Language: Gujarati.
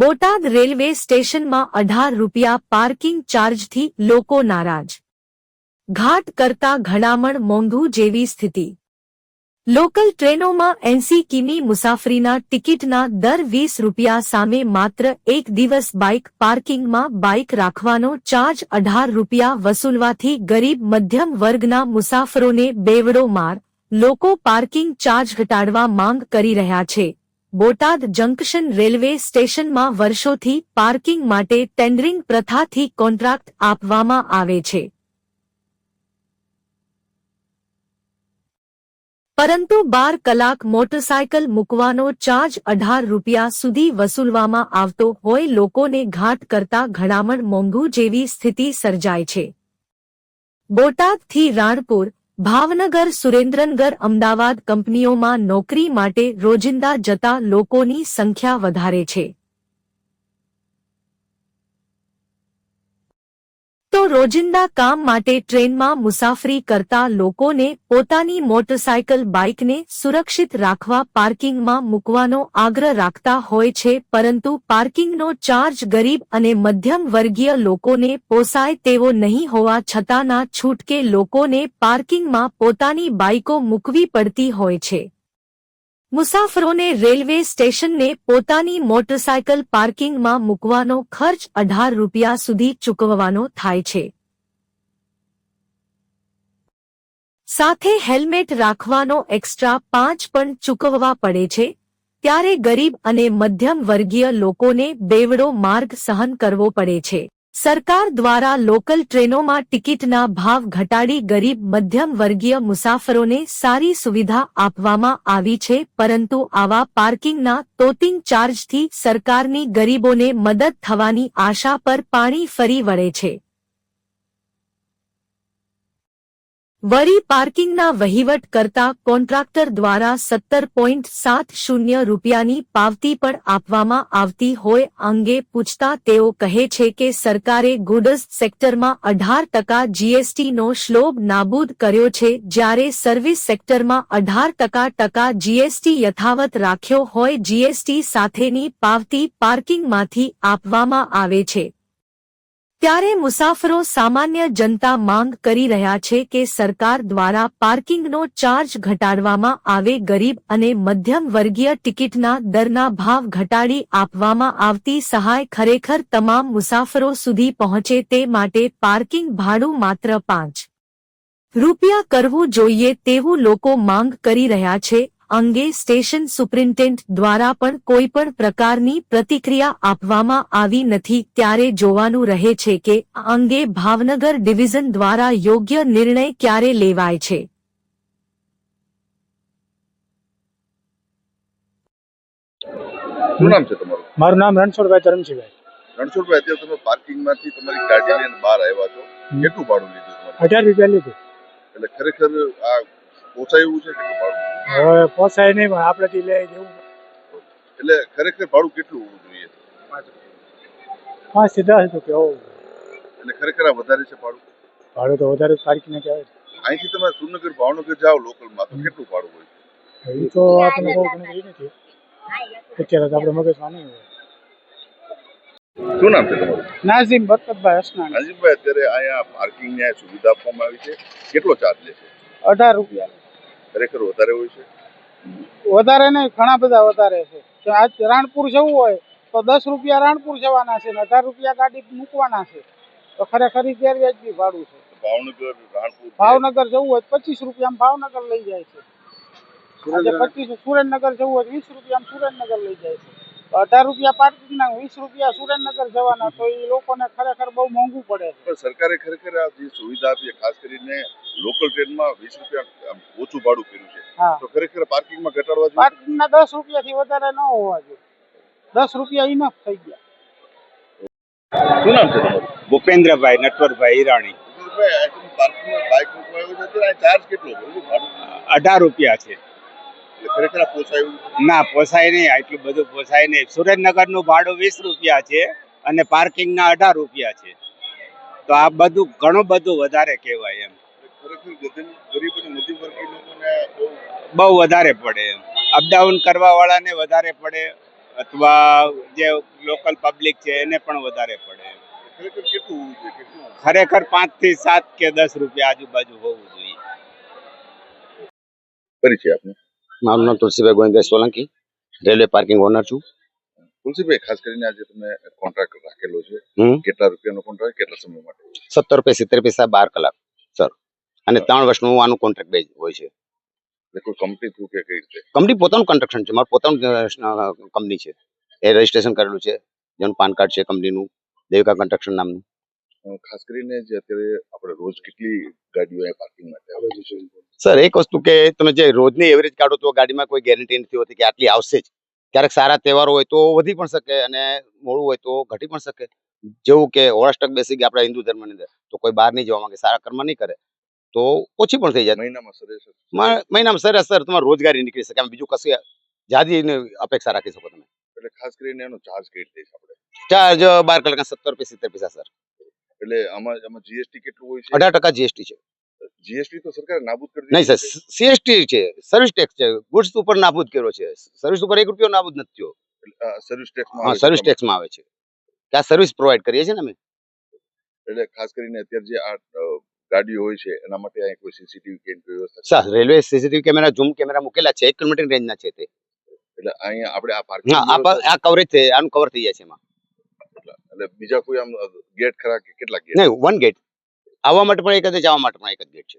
બોટાદ રેલવે સ્ટેશનમાં અઢાર રૂપિયા પાર્કિંગ ચાર્જથી લોકો નારાજ. ઘાટ કરતા ઘડામણ મોંઘું જેવી સ્થિતિ. લોકલ ટ્રેનોમાં એંસી કિમી મુસાફરીના ટિકિટના દર વીસ રૂપિયા સામે માત્ર એક દિવસ બાઇક પાર્કિંગમાં બાઇક રાખવાનો ચાર્જ અઢાર રૂપિયા વસૂલવાથી ગરીબ મધ્યમ વર્ગના મુસાફરોને બેવડો માર. લોકો પાર્કિંગ ચાર્જ ઘટાડવા માંગ કરી રહ્યા છે. બોટાદ જંકશન રેલવે સ્ટેશનમાં વર્ષોથી પાર્કિંગ માટે ટેન્ડરિંગ પ્રથાથી કોન્ટ્રાક્ટ આપવામાં આવે છે. પરંતુ બાર કલાક મોટરસાયકલ મૂકવાનો ચાર્જ અઢાર રૂપિયા સુધી વસૂલવામાં આવતો હોય લોકોને ઘાટ કરતા ઘડામણ મોંઘું જેવી સ્થિતિ સર્જાય છે. બોટાદથી રાણપુર ભાવનગર સુરેન્દ્રનગર અમદાવાદ કંપનીઓમાં નોકરી માટે રોજિંદા જતા લોકોની સંખ્યા વધારે છે. રોજિંદા કામ માટે ટ્રેનમાં મુસાફરી કરતા લોકોને પોતાની મોટરસાયકલ બાઇકને સુરક્ષિત રાખવા પાર્કિંગમાં મૂકવાનો આગ્રહ રાખતા હોય છે, પરંતુ પાર્કિંગનો ચાર્જ ગરીબ અને મધ્યમ વર્ગીય લોકોને પોસાય તેવો નહીં હોવા છતાંના છૂટકે લોકોને પાર્કિંગમાં પોતાની બાઇકો મૂકવી પડતી હોય છે. મુસાફરોને રેલવે સ્ટેશનને પોતાની મોટરસાયકલ પાર્કિંગમાં મૂકવાનો ખર્ચ અઢાર રૂપિયા સુધી ચૂકવવાનો થાય છે. સાથે હેલ્મેટ રાખવાનો એક્સ્ટ્રા પાંચ પણ ચૂકવવા પડે છે. ત્યારે ગરીબ અને મધ્યમ વર્ગીય લોકોને બેવડો માર્ગ સહન કરવો પડે છે. સરકાર દ્વારા લોકલ ટ્રેનોમાં ટિકિટના ભાવ ઘટાડી ગરીબ મધ્યમ વર્ગીય મુસાફરોને સારી સુવિધા આપવામાં આવી છે, પરંતુ આવા પાર્કિંગના તોતિંગ ચાર્જથી સરકારની ગરીબોને મદદ થવાની આશા પર પાણી ફરી વળે છે. વળી પાર્કિંગના વહીવટ કરતા કોન્ટ્રાક્ટર દ્વારા સત્તર પોઈન્ટ સાત શૂન્ય રૂપિયાની પાવતી પણ આપવામાં આવતી હોય અંગે પૂછતા તેઓ કહે છે કે સરકારે ગુડ્સ સેક્ટરમાં અઢાર ટકા જીએસટીનો શ્લોબ નાબૂદ કર્યો છે જ્યારે સર્વિસ સેક્ટરમાં અઢાર ટકા ટકા જીએસટી યથાવત રાખ્યો હોય જીએસટી સાથેની પાવતી પાર્કિંગમાંથી આપવામાં આવે છે. ત્યારે મુસાફરો સામાન્ય જનતા માંગ કરી રહ્યા છે કે સરકાર દ્વારા પાર્કિંગનો ચાર્જ ઘટાડવામાં આવે ગરીબ અને મધ્યમ વર્ગીય ટિકિટના દરના ભાવ ઘટાડી આપવામાં આવતી સહાય ખરેખર તમામ મુસાફરો સુધી પહોંચે તે માટે પાર્કિંગ ભાડું માત્ર પાંચ રૂપિયા કરવું જોઈએ તેવું લોકો માંગ કરી રહ્યા છે. અંગે સ્ટેશન સુપ્રિન્ટેન્ટ દ્વારા પણ કોઈ પણ પ્રકારની પ્રતિક્રિયા આપવામાં આવી નથી. ત્યારે જોવાનું રહે છે કે આ અંગે ભાવનગર ડિવિઝન દ્વારા યોગ્ય નિર્ણય ક્યારે લેવાય છે? શું નામ છે તમારું? મારું નામ રણછોડભાઈ ધરમસિંહભાઈ. રણછોડભાઈ અત્યારે તમે પાર્કિંગમાંથી તમારી ગાડી લઈને બહાર આવ્યા છો. કેટલું ભાડું લીધું તમારે? અઢાર રૂપિયા લીધું. એટલે ખરેખર આ પોસાય એવું છે કેટલું ભાડું? હવે પોસાય નહીં પણ આપણેથી લઈ જવું. એટલે ખરેખર ભાડું કેટલું હોવું જોઈએ? પાંચથી દસ રૂપિયા હોવું એટલે ખરેખર આ વધારે છે ભાડું? ભાડું તો વધારે પાર્કિંગ કહેવાય અહીંથી તમે સુરનગર ભાવનગર જાઓ લોકલમાં તો કેટલું ભાડું હોય? એ તો આપણે બહુ ગણતરી નથી. અત્યારે તો આપણે મગજમાં નહીં હોય. શું નામ છે તમારું? નાઝીમ બરકતભાઈ હસનાણી. નાઝીમભાઈ અત્યારે અહીંયા પાર્કિંગની સુવિધા આપવામાં આવી છે. કેટલો ચાર્જ લેશે અઢાર રૂપિયા. ખરેખર વધારે હોય છે? વધારે નહીં ઘણા બધા વધારે છે. આજ રાણપુર જવું હોય તો દસ રૂપિયા રાણપુર જવાના છે ને અઢાર રૂપિયા ગાડી મૂકવાના છે. તો ખરેખર ગેરવ્યાજબી ભાડું છે. ભાવનગર રાણપુર ભાવનગર જવું હોય પચીસ રૂપિયામાં ભાવનગર લઈ જાય છે. આજે પચીસ સુરેન્દ્રનગર જવું હોય વીસ રૂપિયામાં સુરેન્દ્રનગર લઈ જાય છે. અઢાર રૂપિયા પાર્કિંગના વીસ રૂપિયા સુરેન્દ્રનગર જવાના તો એ લોકોને ખરેખર બહુ મોંઘું પડે છે. પણ સરકારે ખરેખર આ જે સુવિધા આપી ખાસ કરીને લોકલ ટ્રેનમાં વીસ રૂપિયા ઓછું ભાડું કર્યું છે. તો ખરેખર પાર્કિંગમાં ઘટાડવા જોઈએ પાર્કિંગના દસ રૂપિયાથી વધારે ન હોવા જોઈએ. દસ રૂપિયા ઇનફ થઈ ગયા. શું નામ છે તમારું? ભૂપેન્દ્રભાઈ નટવરભાઈ ઈરાણી. અઢાર રૂપિયા છે? ના પોસાય નહીં. આટલું બધું પોસાય નહીં. સુરેન્દ્રનગરનું ભાડું વીસ રૂપિયા છે અને પાર્કિંગના અઢાર રૂપિયા છે. તો આ બધું ઘણું બધું વધારે કહેવાય એમ. એટલે ખરેખર ગરીબ ગરીબ અને મધ્યમ વર્ગીય લોકોને બહુ વધારે પડે અપડાઉન કરવા વાળાને વધારે પડે અથવા જે લોકલ પબ્લિક છે એને પણ વધારે પડે ખરેખર પાંચથી સાત કે દસ રૂપિયા આજુબાજુ હોવું જોઈએ. પરિચય આપનો. મારું નામ Tulsibhai Govindbhai Solanki railway parking owner છું. તુલસીભાઈ ખાસ કરીને આજે તમે કોન્ટ્રાક્ટ રાખેલો છે. કેટલા રૂપિયાનો કોન્ટ્રાક્ટ કેટલા સમય માટે? સત્તર રૂપિયા સિત્તેર પૈસા બાર કલાક. અને ત્રણ વર્ષનું આનું કોન્ટ્રાક્ટ બેઝ હોય છે. કંપની થ્રુ કે કઈ રીતે? કંપની પોતાનું કન્સ્ટ્રક્શન છે. મારું પોતાનું કંપની છે. એ રજીસ્ટ્રેશન કરેલું છે. જેનું પાન કાર્ડ છે કંપનીનું દેવિકા કન્સ્ટ્રક્શન નામનું. ખાસ કરીને જે અત્યારે આપણે રોજ કેટલી ગાડીઓ પાર્કિંગ માટે આવે છે? સર એક વસ્તુ કે તમે જે રોજની એવરેજ કાઢો તો ગાડીમાં કોઈ ગેરંટી નથી હોતી કે આટલી આવશે જ. ક્યારેક સારા તહેવારો હોય તો વધી પણ શકે અને મોડું હોય તો ઘટી પણ શકે. જેવું કે હોળાષ્ટક બેસી ગયા આપણા હિન્દુ ધર્મની અંદર તો કોઈ બહાર નહીં જવા માંગે સારા કર્મ નહીં કરે. તો ઓછી પણ થઈ જાય. મહિનામાં સરેસર તમારે રોજગારી નીકળી શકે બીજું કશું જાદી અપેક્ષા રાખી શકો તમે. એટલે ખાસ કરીને એનો ચાર્જ રીતે આપણે? ચાર્જ બાર કલાક સત્તર રૂપિયા સિત્તેર પૈસા સર. એટલે આમાં આમાં જીએસટી કેટલું હોય છે? અઢાર ટકા જીએસટી છે. જીએસટી તો સરકારે નાબૂદ કરી નહીં સર સીએસટી છે સર્વિસ ટેક્સ છે. ગુડ્સ ઉપર નાબૂદ કર્યો છે. સર્વિસ ઉપર એક રૂપિયો નાબૂદ નથી થયો. સર્વિસ ટેક્સ હા સર્વિસ ટેક્સમાં આવે છે. કે આ સર્વિસ પ્રોવાઈડ કરીએ છીએ ને અમે? એટલે ખાસ કરીને અત્યારે જે આ ગાડીઓ હોય છે એના માટે અહીં કોઈ સીસીટીવી કેમેરા વ્યવસ્થા sir railway CCTV camera zoom camera મૂકેલા છે એક કિલોમીટર રેન્જના છે તે. એટલે અહીંયા આપણે આ પાર્કિંગ હા આ કવરેજ છે આનું કવર થઈ જાય છે એમાં. એટલે બીજા કોઈ આમ ગેટ ખરા કેટલા ગેટ નહીં વન ગેટ આવવા માટે પણ એક જ જવા માટે પણ એક જ ગેટ છે.